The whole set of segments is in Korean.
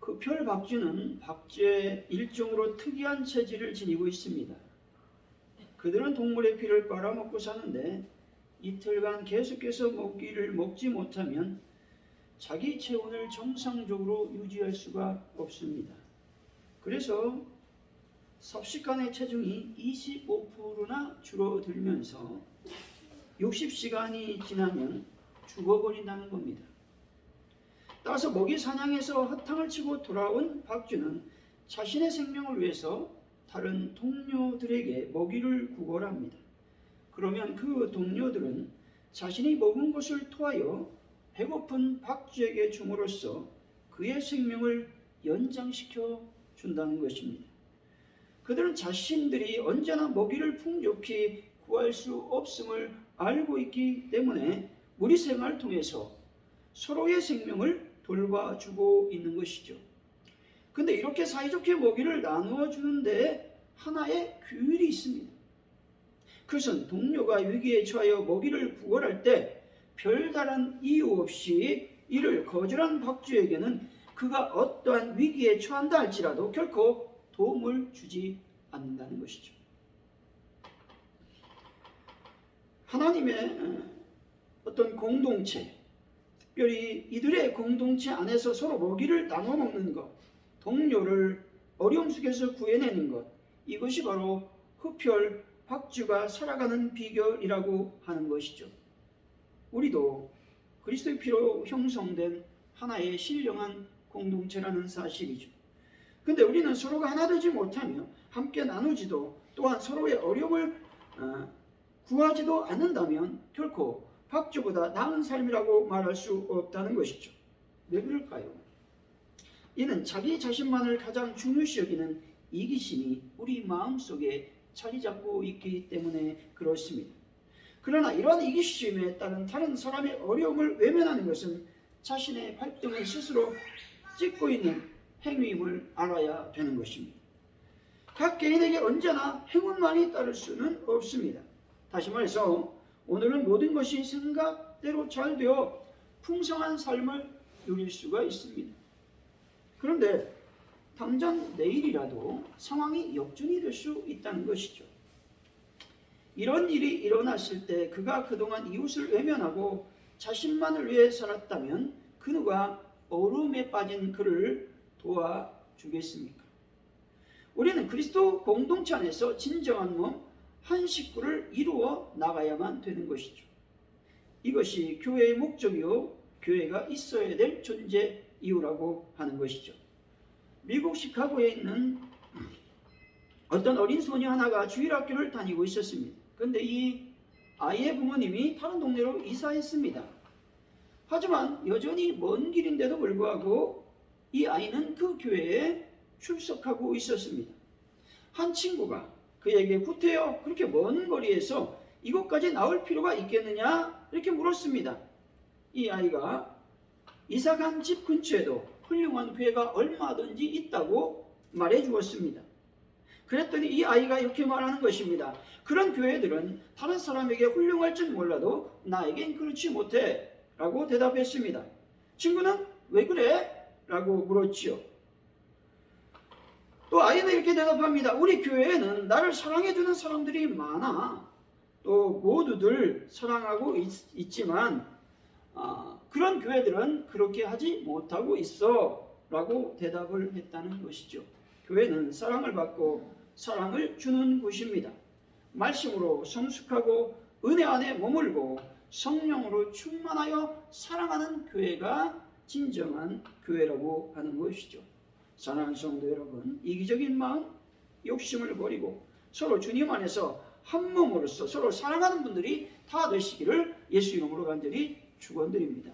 그 별박쥐는 박쥐의 일종으로 특이한 체질을 지니고 있습니다. 그들은 동물의 피를 빨아먹고 사는데 이틀간 계속해서 먹이를 먹지 못하면 자기 체온을 정상적으로 유지할 수가 없습니다. 그래서 섭식간의 체중이 25%나 줄어들면서 60시간이 지나면 죽어버린다는 겁니다. 따라서 먹이 사냥에서 허탕을 치고 돌아온 박쥐는 자신의 생명을 위해서 다른 동료들에게 먹이를 구걸합니다. 그러면 그 동료들은 자신이 먹은 것을 토하여 배고픈 박쥐에게 줌으로써 그의 생명을 연장시켜 준다는 것입니다. 그들은 자신들이 언제나 먹이를 풍족히 구할 수 없음을 알고 있기 때문에 무리 생활을 통해서 서로의 생명을 돌봐 주고 있는 것이죠. 근데 이렇게 사이좋게 먹이를 나누어 주는데 하나의 규율이 있습니다. 그것은 동료가 위기에 처하여 먹이를 구걸할 때 별다른 이유 없이 이를 거절한 박쥐에게는 그가 어떠한 위기에 처한다 할지라도 결코 도움을 주지 않는다는 것이죠. 하나님의 어떤 공동체, 특별히 이들의 공동체 안에서 서로 먹이를 나눠 먹는 것, 동료를 어려움 속에서 구해내는 것, 이것이 바로 흡혈 박쥐가 살아가는 비결이라고 하는 것이죠. 우리도 그리스도의 피로 형성된 하나의 신령한 공동체라는 사실이죠. 근데 우리는 서로가 하나 되지 못하며 함께 나누지도 또한 서로의 어려움을 어, 구하지도 않는다면 결코 박쥐보다 나은 삶이라고 말할 수 없다는 것이죠. 왜 그럴까요? 이는 자기 자신만을 가장 중요시 여기는 이기심이 우리 마음속에 자리 잡고 있기 때문에 그렇습니다. 그러나 이러한 이기심에 따른 다른 사람의 어려움을 외면하는 것은 자신의 발등을 스스로 찍고 있는 행위임을 알아야 되는 것입니다. 각 개인에게 언제나 행운만이 따를 수는 없습니다. 다시 말해서 오늘은 모든 것이 생각대로 잘 되어 풍성한 삶을 누릴 수가 있습니다. 그런데 당장 내일이라도 상황이 역전이 될 수 있다는 것이죠. 이런 일이 일어났을 때 그가 그동안 이웃을 외면하고 자신만을 위해 살았다면 그 누가 어려움에 빠진 그를 도와주겠습니까? 우리는 그리스도 공동체 안에서 진정한 몸 한 식구를 이루어 나가야만 되는 것이죠. 이것이 교회의 목적이요 교회가 있어야 될 존재 이유라고 하는 것이죠. 미국 시카고에 있는 어떤 어린 소녀 하나가 주일학교를 다니고 있었습니다. 그런데 이 아이의 부모님이 다른 동네로 이사했습니다. 하지만 여전히 먼 길인데도 불구하고 이 아이는 그 교회에 출석하고 있었습니다. 한 친구가 그에게 구태여 그렇게 먼 거리에서 이곳까지 나올 필요가 있겠느냐 이렇게 물었습니다. 이 아이가 이사 간집 근처에도 훌륭한 교회가 얼마든지 있다고 말해 주었습니다. 그랬더니 이 아이가 이렇게 말하는 것입니다. 그런 교회들은 다른 사람에게 훌륭할진 몰라도 나에겐 그렇지 못해 라고 대답했습니다. 친구는 왜 그래? 라고 물었지요. 또 아이는 이렇게 대답합니다. 우리 교회에는 나를 사랑해주는 사람들이 많아. 또 모두들 사랑하고 있, 지만 아, 그런 교회들은 그렇게 하지 못하고 있어. 라고 대답을 했다는 것이죠. 교회는 사랑을 받고 사랑을 주는 곳입니다. 말씀으로 성숙하고 은혜 안에 머물고 성령으로 충만하여 사랑하는 교회가 진정한 교회라고 하는 것이죠. 사랑하는 성도 여러분, 이기적인 마음, 욕심을 버리고 서로 주님 안에서 한 몸으로서 서로 사랑하는 분들이 다 되시기를 예수 이름으로 간절히 축원드립니다.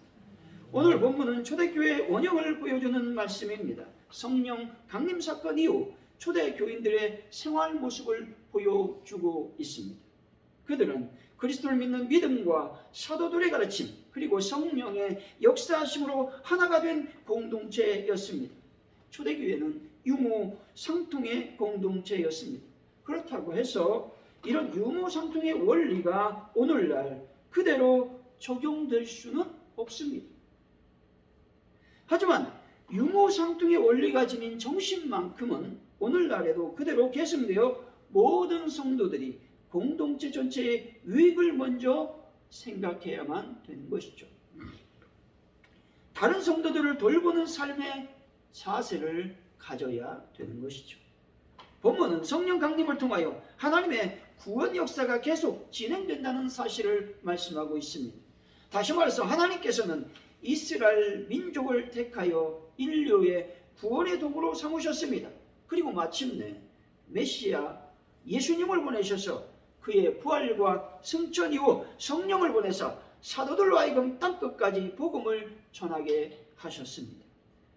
오늘 본문은 초대교회 원형을 보여주는 말씀입니다. 성령 강림 사건 이후 초대 교인들의 생활 모습을 보여주고 있습니다. 그들은 그리스도를 믿는 믿음과 사도들의 가르침 그리고 성령의 역사하심으로 하나가 된 공동체였습니다. 초대교회는 유무 상통의 공동체였습니다. 그렇다고 해서 이런 유무 상통의 원리가 오늘날 그대로 적용될 수는 없습니다. 하지만 유무상통의 원리가 지닌 정신만큼은 오늘날에도 그대로 계승되어 모든 성도들이 공동체 전체의 유익을 먼저 생각해야만 되는 것이죠. 다른 성도들을 돌보는 삶의 자세를 가져야 되는 것이죠. 본문은 성령 강림을 통하여 하나님의 구원 역사가 계속 진행된다는 사실을 말씀하고 있습니다. 다시 말해서 하나님께서는 이스라엘 민족을 택하여 인류의 구원의 도구로 삼으셨습니다. 그리고 마침내 메시아 예수님을 보내셔서 그의 부활과 승천 이후 성령을 보내서 사도들로 하여금 땅끝까지 복음을 전하게 하셨습니다.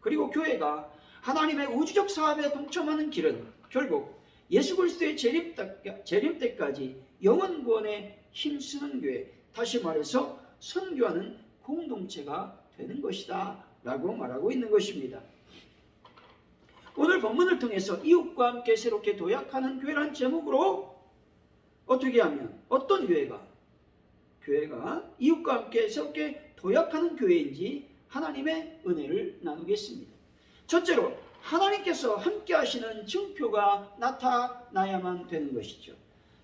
그리고 교회가 하나님의 우주적 사업에 동참하는 길은 결국 예수 그리스도의 재림, 때까지 영원 구원에 힘쓰는 교회, 다시 말해서 선교하는 공동체가 되는 것이다 라고 말하고 있는 것입니다. 오늘 본문을 통해서 이웃과 함께 새롭게 도약하는 교회란 제목으로 어떻게 하면 어떤 교회가 교회가 이웃과 함께 새롭게 도약하는 교회인지 하나님의 은혜를 나누겠습니다. 첫째로 하나님께서 함께 하시는 증표가 나타나야만 되는 것이죠.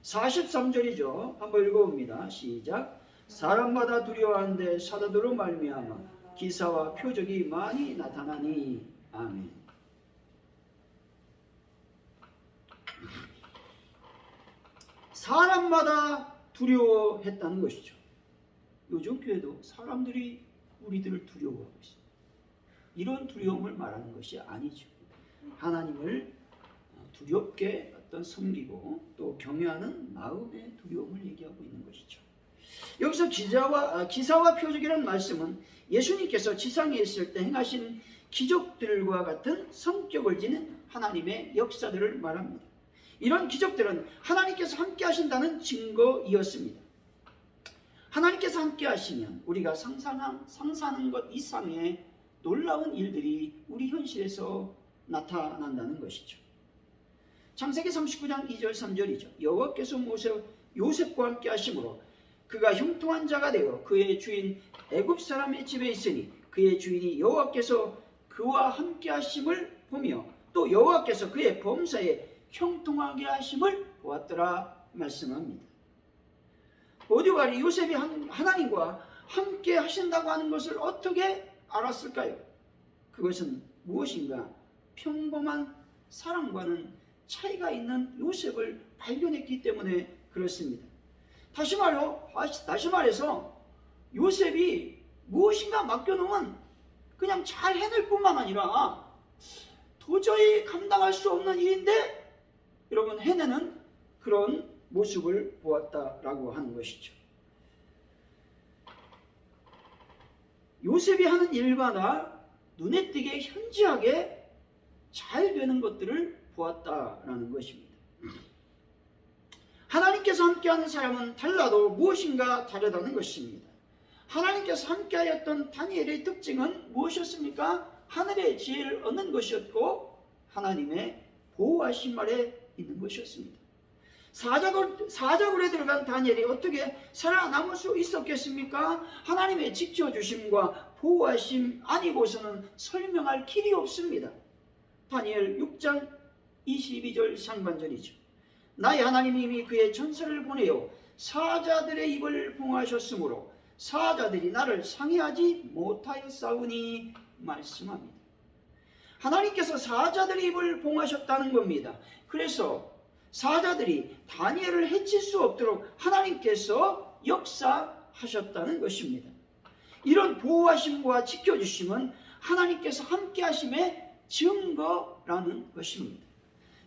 43절이죠. 한번 읽어봅니다. 시작. 사람마다 두려워하는데 사도들로 말미암아 기사와 표적이 많이 나타나니 아멘. 사람마다 두려워했다는 것이죠. 요즘 교회도 사람들이 우리들을 두려워하고 있습니다. 이런 두려움을 말하는 것이 아니죠. 하나님을 두렵게 어떤 섬기고 또 경외하는 마음의 두려움을 얘기하고 있는 것이죠. 여기서 기자와 아, 기사와 표적이라는 말씀은 예수님께서 지상에 있을 때 행하신 기적들과 같은 성격을 지닌 하나님의 역사들을 말합니다. 이런 기적들은 하나님께서 함께 하신다는 증거이었습니다. 하나님께서 함께 하시면 우리가 상상한, 상상하는 것 이상의 놀라운 일들이 우리 현실에서 나타난다는 것이죠. 창세기 39장 2절 3절이죠. 여호와께서 모세 요셉과 함께 하심으로 그가 형통한 자가 되어 그의 주인 애굽 사람의 집에 있으니 그의 주인이 여호와께서 그와 함께 하심을 보며 또 여호와께서 그의 범사에 형통하게 하심을 보았더라 말씀합니다. 보디발이 요셉이 하나님과 함께 하신다고 하는 것을 어떻게 알았을까요? 그것은 무엇인가 평범한 사람과는 차이가 있는 요셉을 발견했기 때문에 그렇습니다. 다시 말로 다시 말해서 요셉이 무엇인가 맡겨놓으면 그냥 잘 해낼 뿐만 아니라 도저히 감당할 수 없는 일인데 여러분 해내는 그런 모습을 보았다라고 하는 것이죠. 요셉이 하는 일과나 눈에 띄게 현지하게 잘 되는 것들을 보았다라는 것입니다. 하나님께서 함께하는 사람은 달라도 무엇인가 다르다는 것입니다. 하나님께서 함께하였던 다니엘의 특징은 무엇이었습니까? 하늘의 지혜를 얻는 것이었고 하나님의 보호하신 말에 있는 것이었습니다. 사자굴, 사자굴에 들어간 다니엘이 어떻게 살아남을 수 있었겠습니까? 하나님의 지켜주심과 보호하심 아니고서는 설명할 길이 없습니다. 다니엘 6장 22절 상반절이죠. 나의 하나님이 그의 전설을 보내어 사자들의 입을 봉하셨으므로 사자들이 나를 상해하지 못하였사오니 말씀합니다. 하나님께서 사자들의 입을 봉하셨다는 겁니다. 그래서 사자들이 다니엘을 해칠 수 없도록 하나님께서 역사하셨다는 것입니다. 이런 보호하심과 지켜주심은 하나님께서 함께 하심의 증거라는 것입니다.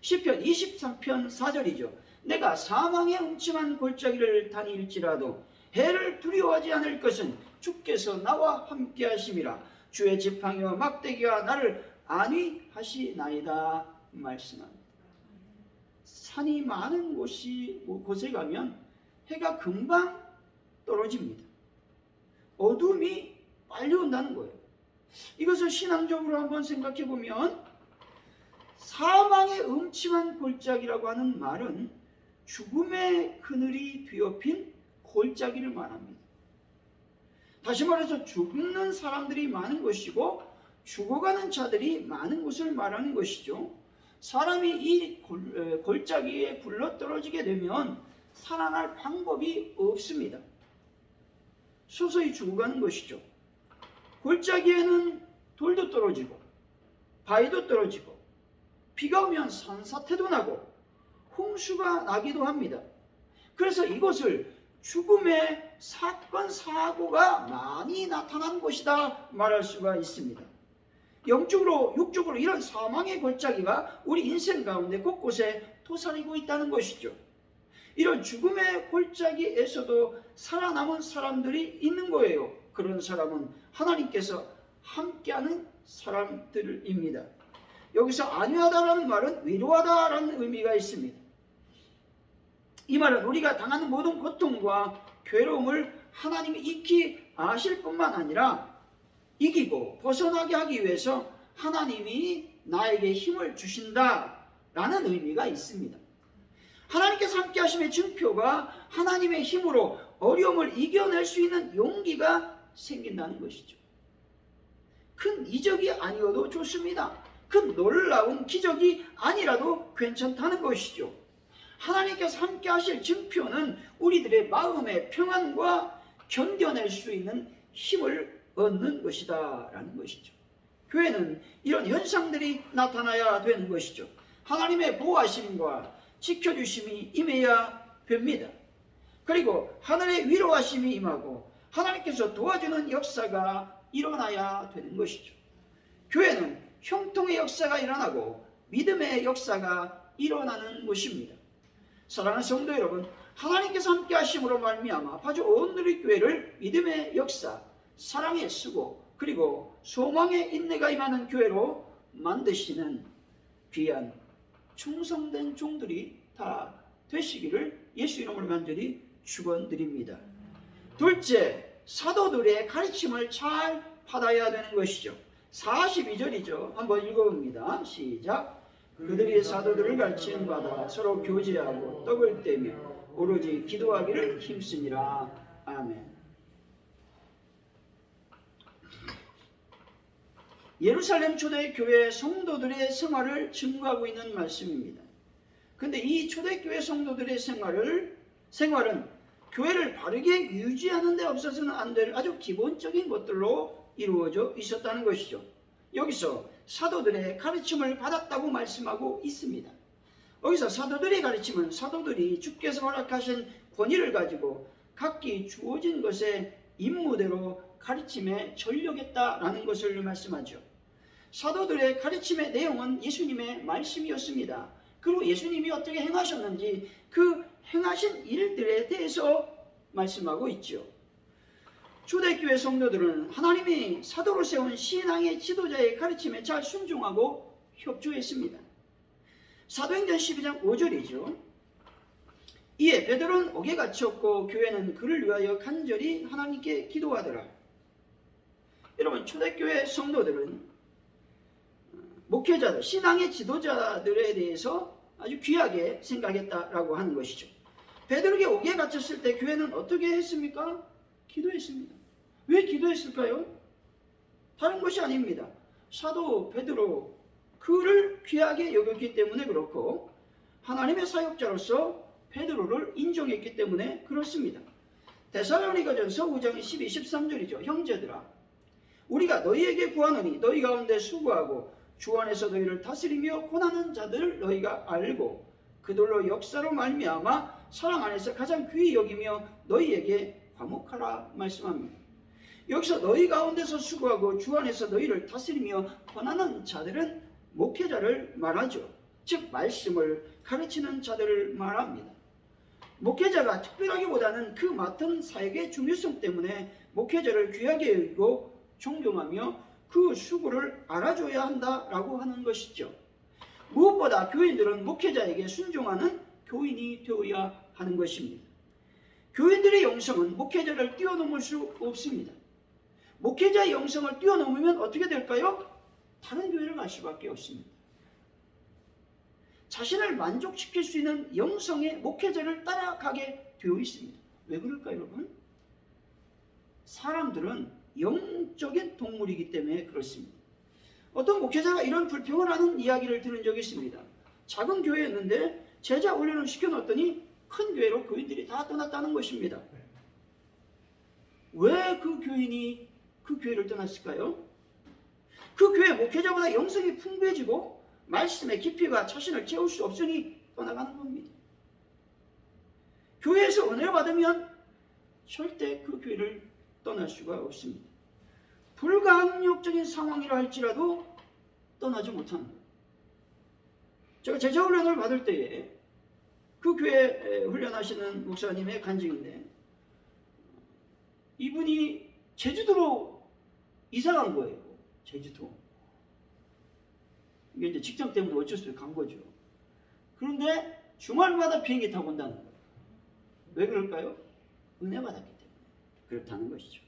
시편 23편 4절이죠. 내가 사망의 음침한 골짜기를 다닐지라도 해를 두려워하지 않을 것은 주께서 나와 함께 하심이라 주의 지팡이와 막대기와 나를 안위하시나이다 말씀합니다. 산이 많은 곳이 곳에 가면 해가 금방 떨어집니다. 어둠이 빨리 온다는 거예요. 이것을 신앙적으로 한번 생각해 보면 사망의 음침한 골짜기라고 하는 말은 죽음의 그늘이 뒤엎인 골짜기를 말합니다. 다시 말해서 죽는 사람들이 많은 것이고 죽어가는 자들이 많은 것을 말하는 것이죠. 사람이 이 골짜기에 굴러 떨어지게 되면 살아날 방법이 없습니다. 서서히 죽어가는 것이죠. 골짜기에는 돌도 떨어지고 바위도 떨어지고 비가 오면 산사태도 나고 홍수가 나기도 합니다. 그래서 이것을 죽음의 사건 사고가 많이 나타난 곳이다 말할 수가 있습니다. 영적으로 육적으로 이런 사망의 골짜기가 우리 인생 가운데 곳곳에 도사리고 있다는 것이죠. 이런 죽음의 골짜기에서도 살아남은 사람들이 있는 거예요. 그런 사람은 하나님께서 함께하는 사람들입니다. 여기서 안위하다라는 말은 위로하다라는 의미가 있습니다. 이 말은 우리가 당하는 모든 고통과 괴로움을 하나님이 익히 아실 뿐만 아니라 이기고 벗어나게 하기 위해서 하나님이 나에게 힘을 주신다라는 의미가 있습니다. 하나님께서 함께 하심의 증표가 하나님의 힘으로 어려움을 이겨낼 수 있는 용기가 생긴다는 것이죠. 큰 이적이 아니어도 좋습니다. 큰 놀라운 기적이 아니라도 괜찮다는 것이죠. 하나님께서 함께 하실 증표는 우리들의 마음의 평안과 견뎌낼 수 있는 힘을 얻는 것이다 라는 것이죠. 교회는 이런 현상들이 나타나야 되는 것이죠. 하나님의 보호하심과 지켜주심이 임해야 됩니다. 그리고 하늘의 위로하심이 임하고 하나님께서 도와주는 역사가 일어나야 되는 것이죠. 교회는 형통의 역사가 일어나고 믿음의 역사가 일어나는 곳입니다. 사랑하는 성도 여러분, 하나님께서 함께 하심으로 말미암아 아주 온 우리 교회를 믿음의 역사, 사랑의 수고, 그리고 소망의 인내가 임하는 교회로 만드시는 귀한 충성된 종들이 다 되시기를 예수 이름으로 간절히 축원드립니다. 둘째, 사도들의 가르침을 잘 받아야 되는 것이죠. 42절이죠. 한번 읽어봅니다. 시작. 그들이 사도들을 가르치는 바다 서로 교제하고 떡을 떼며 오로지 기도하기를 힘쓰니라. 아멘. 예루살렘 초대교회 성도들의 생활을 증거하고 있는 말씀입니다. 근데 이 초대교회 성도들의 생활을 생활은 교회를 바르게 유지하는 데 없어서는 안 될 아주 기본적인 것들로 이루어져 있었다는 것이죠. 여기서 사도들의 가르침을 받았다고 말씀하고 있습니다. 여기서 사도들의 가르침은 사도들이 주께서 허락하신 권위를 가지고 각기 주어진 것에 임무대로 가르침에 전력했다라는 것을 말씀하죠. 사도들의 가르침의 내용은 예수님의 말씀이었습니다. 그리고 예수님이 어떻게 행하셨는지 그 행하신 일들에 대해서 말씀하고 있죠. 초대교회 성도들은 하나님이 사도로 세운 신앙의 지도자의 가르침에 잘 순종하고 협조했습니다. 사도행전 12장 5절이죠. 이에 베드로는 옥에 갇혔고 교회는 그를 위하여 간절히 하나님께 기도하더라. 여러분 초대교회 성도들은 목회자들, 신앙의 지도자들에 대해서 아주 귀하게 생각했다라고 하는 것이죠. 베드로에게 옥에 갇혔을 때 교회는 어떻게 했습니까? 기도했습니다. 왜 기도했을까요? 다른 것이 아닙니다. 사도 베드로 그를 귀하게 여겼기 때문에 그렇고 하나님의 사역자로서 베드로를 인정했기 때문에 그렇습니다. 데살로니가전서 5장 12, 13절이죠. 형제들아 우리가 너희에게 구하노니 너희 가운데 수고하고 주 안에서 너희를 다스리며 권하는 자들을 너희가 알고 그들로 역사로 말미암아 사랑 안에서 가장 귀히 여기며 너희에게 화목하라 말씀합니다. 여기서 너희 가운데서 수고하고 주 안에서 너희를 다스리며 권하는 자들은 목회자를 말하죠. 즉 말씀을 가르치는 자들을 말합니다. 목회자가 특별하기보다는 그 맡은 사역의 중요성 때문에 목회자를 귀하게 여기고 존경하며 그 수고를 알아줘야 한다라고 하는 것이죠. 무엇보다 교인들은 목회자에게 순종하는 교인이 되어야 하는 것입니다. 교인들의 영성은 목회자를 뛰어넘을 수 없습니다. 목회자의 영성을 뛰어넘으면 어떻게 될까요? 다른 교회를 갈 수밖에 없습니다. 자신을 만족시킬 수 있는 영성의 목회자를 따라가게 되어 있습니다. 왜 그럴까요, 여러분? 사람들은 영적인 동물이기 때문에 그렇습니다. 어떤 목회자가 이런 불평을 하는 이야기를 들은 적이 있습니다. 작은 교회였는데 제자 훈련을 시켜놨더니 큰 교회로 교인들이 다 떠났다는 것입니다. 왜 그 교인이 그 교회를 떠났을까요? 그 교회 목회자보다 영성이 풍부해지고 말씀의 깊이가 자신을 채울 수 없으니 떠나가는 겁니다. 교회에서 은혜를 받으면 절대 그 교회를 떠날 수가 없습니다. 불가항력적인 상황이라 할지라도 떠나지 거예요. 제가 제자 훈련을 받을 때에 그 교회 훈련하시는 목사님의 간증인데 이분이 제주도로 이사 간 거예요. 제주도. 이게 이제 직장 때문에 어쩔 수 없이 간 거죠. 그런데 주말마다 비행기 타고 온다는 거예요. 왜 그럴까요? 은혜 받았기 그렇다는 것이죠.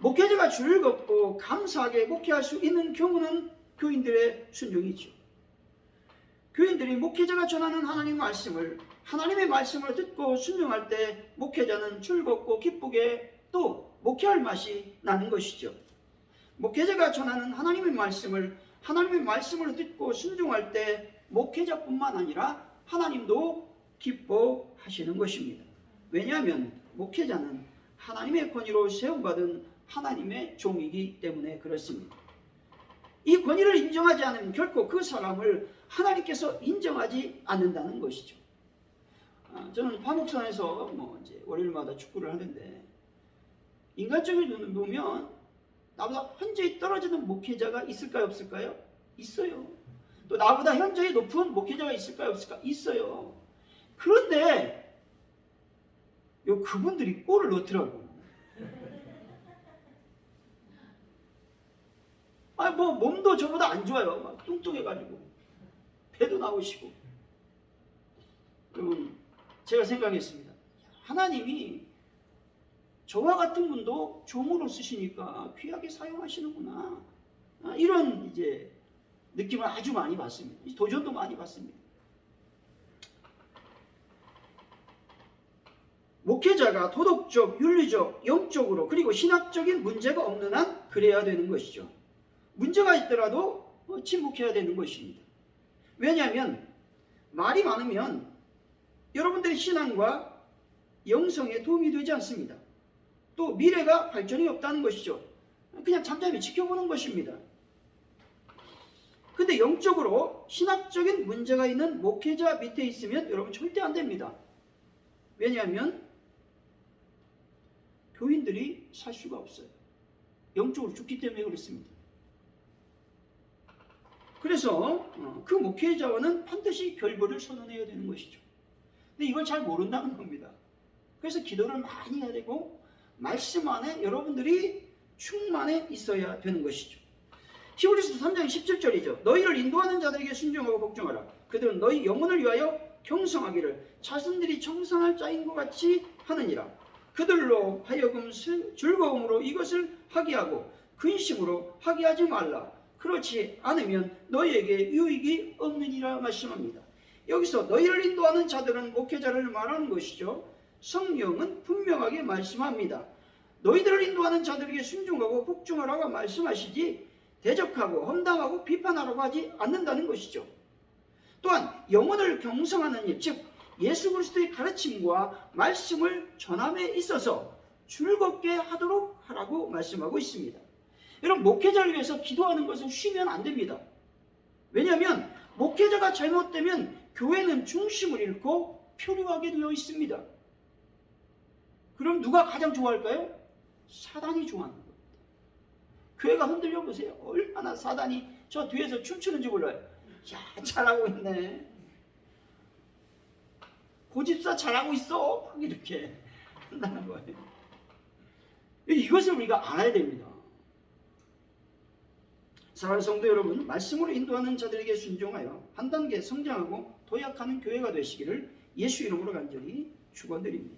목회자가 즐겁고 감사하게 목회할 수 있는 경우는 교인들의 순종이죠. 교인들이 목회자가 전하는 하나님 말씀을 하나님의 말씀을 듣고 순종할 때 목회자는 즐겁고 기쁘게 또 목회할 맛이 나는 것이죠. 목회자가 전하는 하나님의 말씀을 하나님의 말씀을 듣고 순종할 때 목회자뿐만 아니라 하나님도 기뻐하시는 것입니다. 왜냐하면 목회자는 하나님의 권위로 세움받은 하나님의 종이기 때문에 그렇습니다. 이 권위를 인정하지 않으면 결코 그 사람을 하나님께서 인정하지 않는다는 것이죠. 아, 저는 파목산에서 뭐 이제 월요일마다 축구를 하는데 인간적인 눈을 보면 나보다 현저히 떨어지는 목회자가 있을까요 없을까요? 있어요. 또 나보다 현저히 높은 목회자가 있을까요 없을까? 있어요. 그런데 요 그분들이 골을 넣더라고. 아뭐 몸도 저보다 안 좋아요. 막 뚱뚱해가지고 배도 나오시고. 여러분 제가 생각했습니다. 하나님이 저와 같은 분도 종으로 쓰시니까 귀하게 사용하시는구나. 아, 이런 이제 느낌을 아주 많이 받습니다. 도전도 많이 받습니다. 목회자가 도덕적, 윤리적, 영적으로 그리고 신학적인 문제가 없는 한 그래야 되는 것이죠. 문제가 있더라도 어, 침묵해야 되는 것입니다. 왜냐하면 말이 많으면 여러분들의 신앙과 영성에 도움이 되지 않습니다. 또 미래가 발전이 없다는 것이죠. 그냥 잠잠히 지켜보는 것입니다. 근데 영적으로 신학적인 문제가 있는 목회자 밑에 있으면 여러분 절대 안 됩니다. 왜냐하면 교인들이 살 수가 없어요. 영적으로 죽기 때문에 그렇습니다. 그래서 어, 그 목회자와는 반드시 결부를 선언해야 되는 것이죠. 근데 이걸 잘 모른다는 겁니다. 그래서 기도를 많이 해야 되고 말씀 안에 여러분들이 충만해 있어야 되는 것이죠. 히브리서 3장 17절이죠. 너희를 인도하는 자들에게 순종하고 복종하라. 그들은 너희 영혼을 위하여 경성하기를 자신들이 청산할 자인 것 같이 하느니라. 그들로 하여금 슬- 즐거움으로 이것을 하게 하고 근심으로 하게 하지 말라. 그렇지 않으면 너희에게 유익이 없느니라 말씀합니다. 여기서 너희를 인도하는 자들은 목회자를 말하는 것이죠. 성령은 분명하게 말씀합니다. 너희들을 인도하는 자들에게 순종하고 복종하라고 말씀하시지 대적하고 험담하고 비판하라고 하지 않는다는 것이죠. 또한 영혼을 경성하는 일, 즉 예수 그리스도의 가르침과 말씀을 전함에 있어서 즐겁게 하도록 하라고 말씀하고 있습니다. 여러분 목회자를 위해서 기도하는 것은 쉬면 안 됩니다. 왜냐하면 목회자가 잘못되면 교회는 중심을 잃고 표류하게 되어 있습니다. 그럼 누가 가장 좋아할까요? 사단이 좋아하는 겁니다. 교회가 흔들려 보세요. 얼마나 사단이 저 뒤에서 춤추는지 몰라요. 야, 잘하고 있네. 고집사 잘하고 있어. 막 이렇게 한다는 거예요. 이것을 우리가 알아야 됩니다. 사랑하는 성도 여러분, 말씀으로 인도하는 자들에게 순종하여 한 단계 성장하고 도약하는 교회가 되시기를 예수 이름으로 간절히 축원드립니다.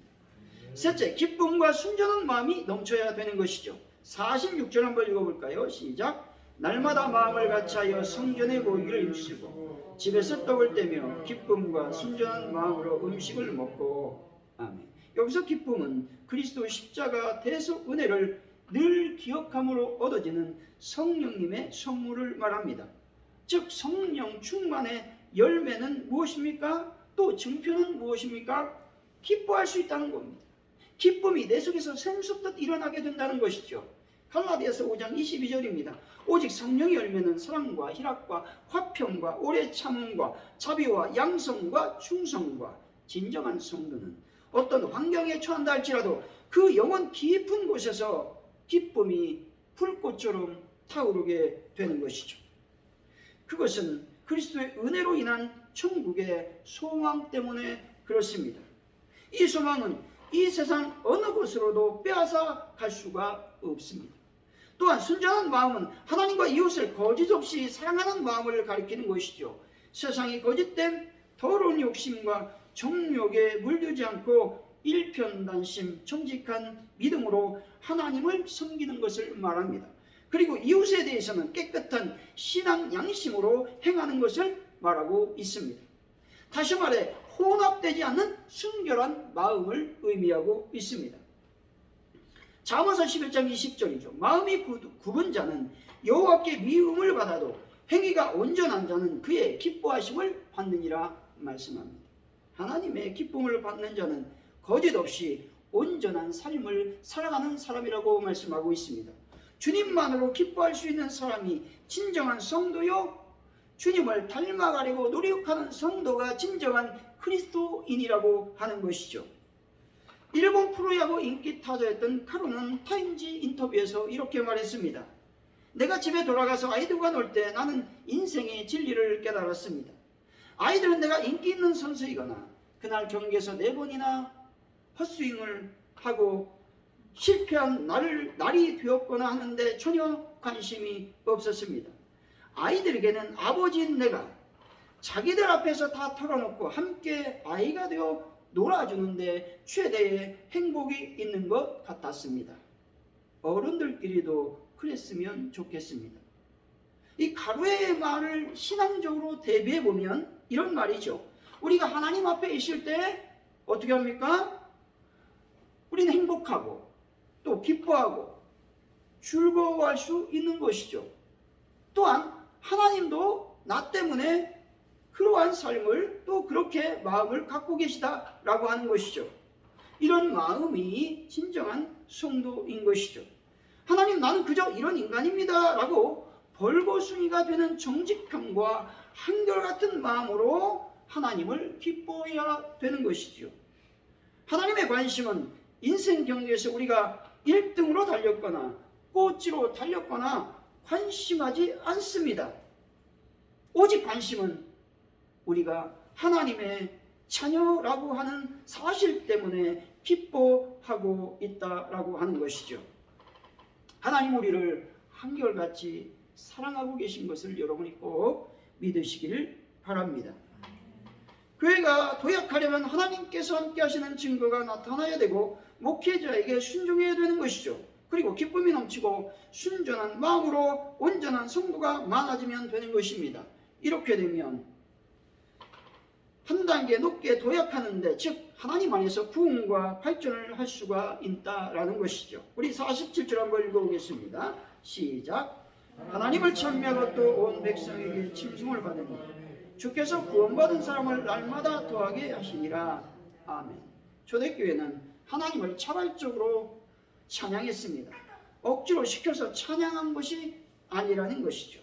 셋째, 기쁨과 순전한 마음이 넘쳐야 되는 것이죠. 46절 한번 읽어볼까요? 시작. 날마다 마음을 같이하여 성전의 고기를 입시고 집에서 떡을 떼며 기쁨과 순전한 마음으로 음식을 먹고 아멘. 여기서 기쁨은 그리스도 십자가 대속 은혜를 늘 기억함으로 얻어지는 성령님의 선물을 말합니다. 즉 성령 충만의 열매는 무엇입니까? 또 증표는 무엇입니까? 기뻐할 수 있다는 겁니다. 기쁨이 내 속에서 샘솟듯 일어나게 된다는 것이죠. 갈라디아서 5장 22절입니다. 오직 성령의 열매는 사랑과 희락과 화평과 오래 참음과 자비와 양성과 충성과 진정한 성도는 어떤 환경에 처한다 할지라도 그 영혼 깊은 곳에서 기쁨이 불꽃처럼 타오르게 되는 것이죠. 그것은 그리스도의 은혜로 인한 천국의 소망 때문에 그렇습니다. 이 소망은 이 세상 어느 곳으로도 빼앗아 갈 수가 없습니다. 또한 순전한 마음은 하나님과 이웃을 거짓 없이 사랑하는 마음을 가리키는 것이죠. 세상이 거짓된 더러운 욕심과 정욕에 물들지 않고 일편단심 정직한 믿음으로 하나님을 섬기는 것을 말합니다. 그리고 이웃에 대해서는 깨끗한 신앙 양심으로 행하는 것을 말하고 있습니다. 다시 말해 혼합되지 않는 순결한 마음을 의미하고 있습니다. 잠언서 11장 20절이죠. 마음이 굽은 자는 여호와께 미움을 받아도 행위가 온전한 자는 그의 기뻐하심을 받느니라 말씀합니다. 하나님의 기쁨을 받는 자는 거짓 없이 온전한 삶을 살아가는 사람이라고 말씀하고 있습니다. 주님만으로 기뻐할 수 있는 사람이 진정한 성도요. 주님을 닮아가려고 노력하는 성도가 진정한 그리스도인이라고 하는 것이죠. 일본 프로야구 인기 타자였던 카루는 타임지 인터뷰에서 이렇게 말했습니다. 내가 집에 돌아가서 아이들과 놀 때 나는 인생의 진리를 깨달았습니다. 아이들은 내가 인기 있는 선수이거나 그날 경기에서 네 번이나 헛스윙을 하고 실패한 날, 날이 되었거나 하는데 전혀 관심이 없었습니다. 아이들에게는 아버지인 내가 자기들 앞에서 다 털어놓고 함께 아이가 되어 놀아주는데 최대의 행복이 있는 것 같았습니다. 어른들끼리도 그랬으면 좋겠습니다. 이 가루의 말을 신앙적으로 대비해 보면 이런 말이죠. 우리가 하나님 앞에 있을 때 어떻게 합니까? 우리는 행복하고 또 기뻐하고 즐거워할 수 있는 것이죠. 또한 하나님도 나 때문에 그러한 삶을 또 그렇게 마음을 갖고 계시다라고 하는 것이죠. 이런 마음이 진정한 성도인 것이죠. 하나님 나는 그저 이런 인간입니다라고 벌거숭이가 되는 정직함과 한결같은 마음으로 하나님을 기뻐해야 되는 것이죠. 하나님의 관심은 인생 경기에서 우리가 1등으로 달렸거나 꽃지로 달렸거나 관심하지 않습니다. 오직 관심은 우리가 하나님의 자녀라고 하는 사실 때문에 기뻐하고 있다라고 하는 것이죠. 하나님 우리를 한결같이 사랑하고 계신 것을 여러분이 꼭 믿으시기를 바랍니다. 교회가 도약하려면 하나님께서 함께 하시는 증거가 나타나야 되고 목회자에게 순종해야 되는 것이죠. 그리고 기쁨이 넘치고 순전한 마음으로 온전한 성도가 많아지면 되는 것입니다. 이렇게 되면 한 단계 높게 도약하는데 즉 하나님 안에서 부흥과 발전을 할 수가 있다라는 것이죠. 우리 47절 한번 읽어보겠습니다. 시작. 하나님을 찬미하고 또 온 백성에게 칭송을 받으니 주께서 구원받은 사람을 날마다 더하게 하시니라. 아멘. 초대교회는 하나님을 자발적으로 찬양했습니다. 억지로 시켜서 찬양한 것이 아니라는 것이죠.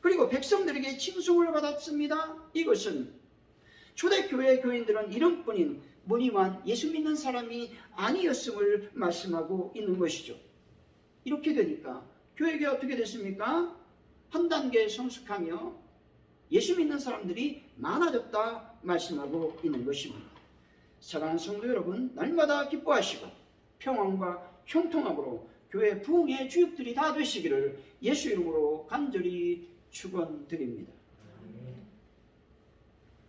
그리고 백성들에게 칭송을 받았습니다. 이것은 초대교회 교인들은 이름뿐인 무늬만 예수 믿는 사람이 아니었음을 말씀하고 있는 것이죠. 이렇게 되니까 교회가 어떻게 됐습니까? 한 단계 성숙하며 예수 믿는 사람들이 많아졌다 말씀하고 있는 것입니다. 사랑하는 성도 여러분, 날마다 기뻐하시고 평안과 형통함으로 교회 부흥의 주역들이 다 되시기를 예수 이름으로 간절히 축원드립니다.